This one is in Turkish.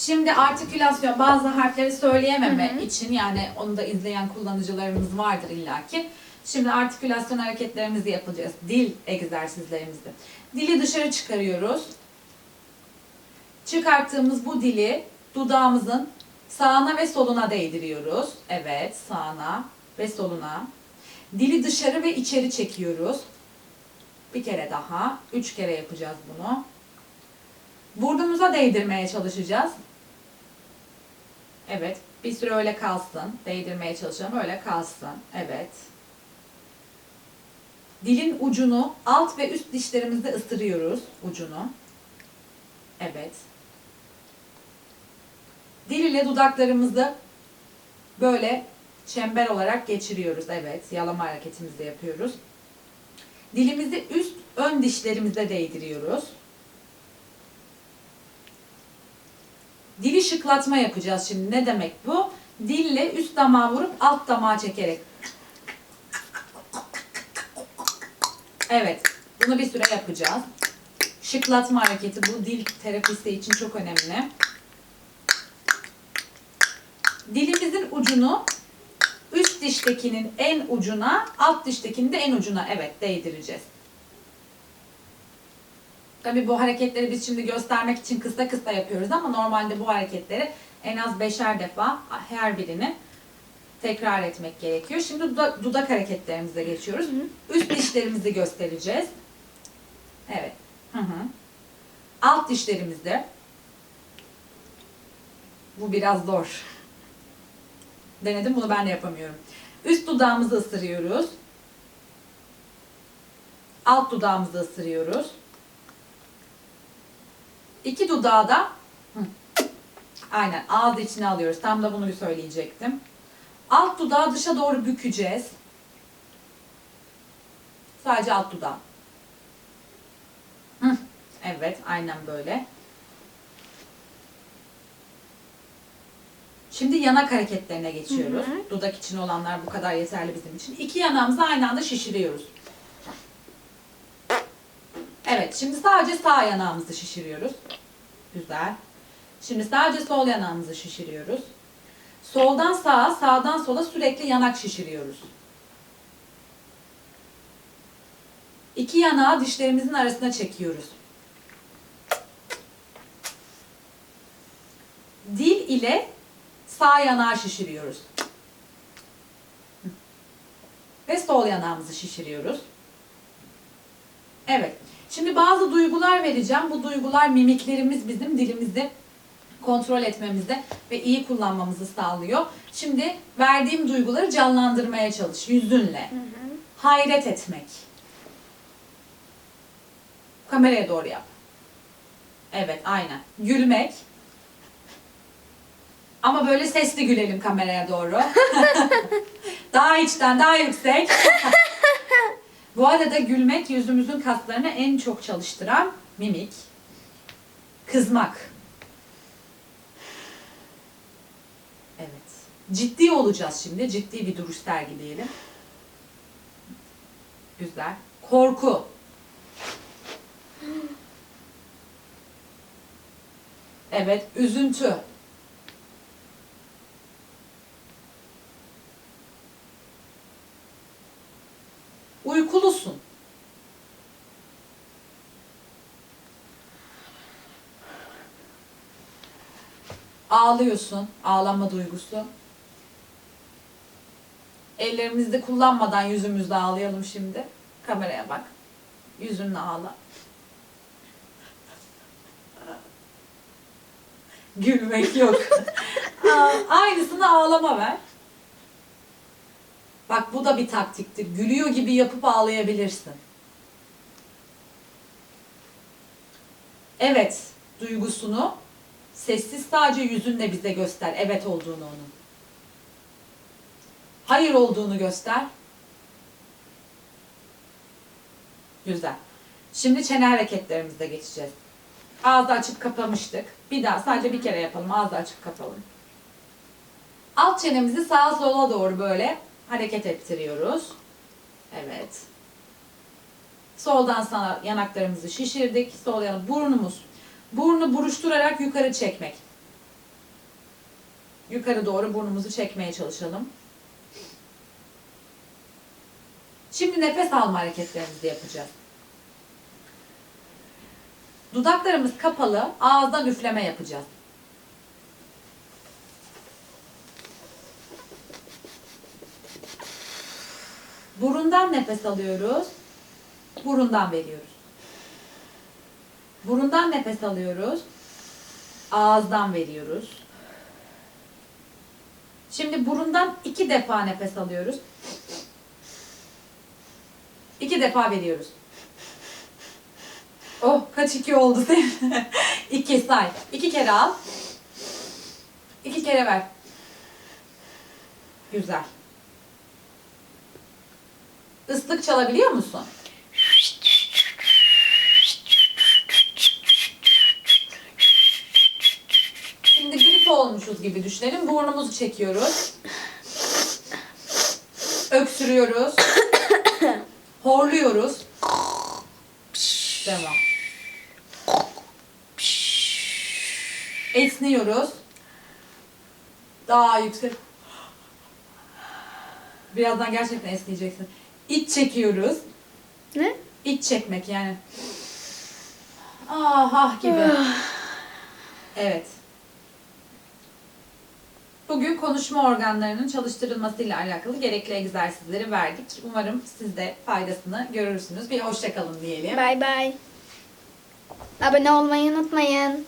Şimdi artikülasyon bazı harfleri söyleyememe için yani onu da izleyen kullanıcılarımız vardır illaki. Şimdi artikülasyon hareketlerimizi yapacağız. Dil egzersizlerimizde. Dili dışarı çıkarıyoruz. Çıkarttığımız bu dili dudağımızın sağına ve soluna değdiriyoruz. Evet, sağına ve soluna. Dili dışarı ve içeri çekiyoruz. Bir kere daha. Üç kere yapacağız bunu. Burnumuza değdirmeye çalışacağız. Evet. Bir süre öyle kalsın. Değdirmeye çalışalım. Öyle kalsın. Evet. Dilin ucunu alt ve üst dişlerimizde ısırıyoruz. Ucunu. Evet. Dil ile dudaklarımızı böyle çember olarak geçiriyoruz. Evet. Yalama hareketimizi yapıyoruz. Dilimizi üst ön dişlerimize değdiriyoruz. Dili şıklatma yapacağız şimdi. Ne demek bu? Dille üst damağa vurup alt damağa çekerek. Evet. Bunu bir süre yapacağız. Şıklatma hareketi bu dil terapisi için çok önemli. Dilimizin ucunu üst diştekinin en ucuna, alt diştekinin de en ucuna evet değdireceğiz. Tabii bu hareketleri biz şimdi göstermek için kısa kısa yapıyoruz ama normalde bu hareketleri en az beşer defa her birini tekrar etmek gerekiyor. Şimdi dudak, dudak hareketlerimize geçiyoruz. Üst dişlerimizi göstereceğiz. Evet. Hı hı. Alt dişlerimizde. Bu biraz zor. Denedim bunu ben de yapamıyorum. Üst dudağımızı ısırıyoruz. Alt dudağımızı ısırıyoruz. İki dudağı da hı, aynen ağız içine alıyoruz. Tam da bunu söyleyecektim. Alt dudağı dışa doğru bükeceğiz. Sadece alt dudağı. Hı, evet aynen böyle. Şimdi yanak hareketlerine geçiyoruz. Dudak için olanlar bu kadar yeterli bizim için. İki yanağımızı aynı anda şişiriyoruz. Evet, şimdi sadece sağ yanağımızı şişiriyoruz. Güzel. Şimdi sadece sol yanağımızı şişiriyoruz. Soldan sağa, sağdan sola sürekli yanak şişiriyoruz. İki yanağı dişlerimizin arasına çekiyoruz. Dil ile sağ yanağı şişiriyoruz. Ve sol yanağımızı şişiriyoruz. Evet. Şimdi bazı duygular vereceğim. Bu duygular mimiklerimiz bizim dilimizi kontrol etmemizi ve iyi kullanmamızı sağlıyor. Şimdi verdiğim duyguları canlandırmaya çalış yüzünle. Hayret etmek. Kameraya doğru yap. Evet, aynen. Gülmek. Ama böyle sesli gülelim kameraya doğru. daha içten, daha yüksek. Bu arada gülmek yüzümüzün kaslarını en çok çalıştıran mimik. Kızmak. Evet. Ciddi olacağız şimdi. Ciddi bir duruş sergileyelim. Güzel. Korku. Evet. Üzüntü. Uykulusun. Ağlıyorsun. Ağlama duygusu. Ellerimizi kullanmadan yüzümüzde ağlayalım şimdi. Kameraya bak. Yüzünle ağla. Gülmek yok. Aa, Aynısını ağlama ver. Bak bu da bir taktiktir. Gülüyor gibi yapıp ağlayabilirsin. Evet duygusunu sessiz sadece yüzünle bize göster. Evet olduğunu onun. Hayır olduğunu göster. Güzel. Şimdi çene hareketlerimize geçeceğiz. Ağzı açıp kapamıştık. Bir daha sadece bir kere yapalım. Ağzı açıp kapalım. Alt çenemizi sağa sola doğru böyle hareket ettiriyoruz. Evet. Soldan sana yanaklarımızı şişirdik. Sol yana burnumuz. Burnu buruşturarak yukarı çekmek. yukarı doğru burnumuzu çekmeye çalışalım. Şimdi nefes alma hareketlerimizi yapacağız. Dudaklarımız kapalı, ağızdan üfleme yapacağız. Burundan nefes alıyoruz. Burundan veriyoruz. Burundan nefes alıyoruz. Ağızdan veriyoruz. Şimdi burundan iki defa nefes alıyoruz. İki defa veriyoruz. Oh kaç iki oldu senin? iki say. İki kere al. İki kere ver. Güzel. Islık çalabiliyor musun? Şimdi grip olmuşuz gibi düşünelim. Burnumuzu çekiyoruz. Öksürüyoruz. Horluyoruz. Devam. Esniyoruz. Daha yüksek. Birazdan gerçekten esneyeceksin. İç çekiyoruz. Ne? İç çekmek yani. Ah ah gibi. Evet. Bugün konuşma organlarının çalıştırılmasıyla alakalı gerekli egzersizleri verdik. Umarım siz de faydasını görürsünüz. Bir hoşçakalın diyelim. Bye bye. Abone olmayı unutmayın.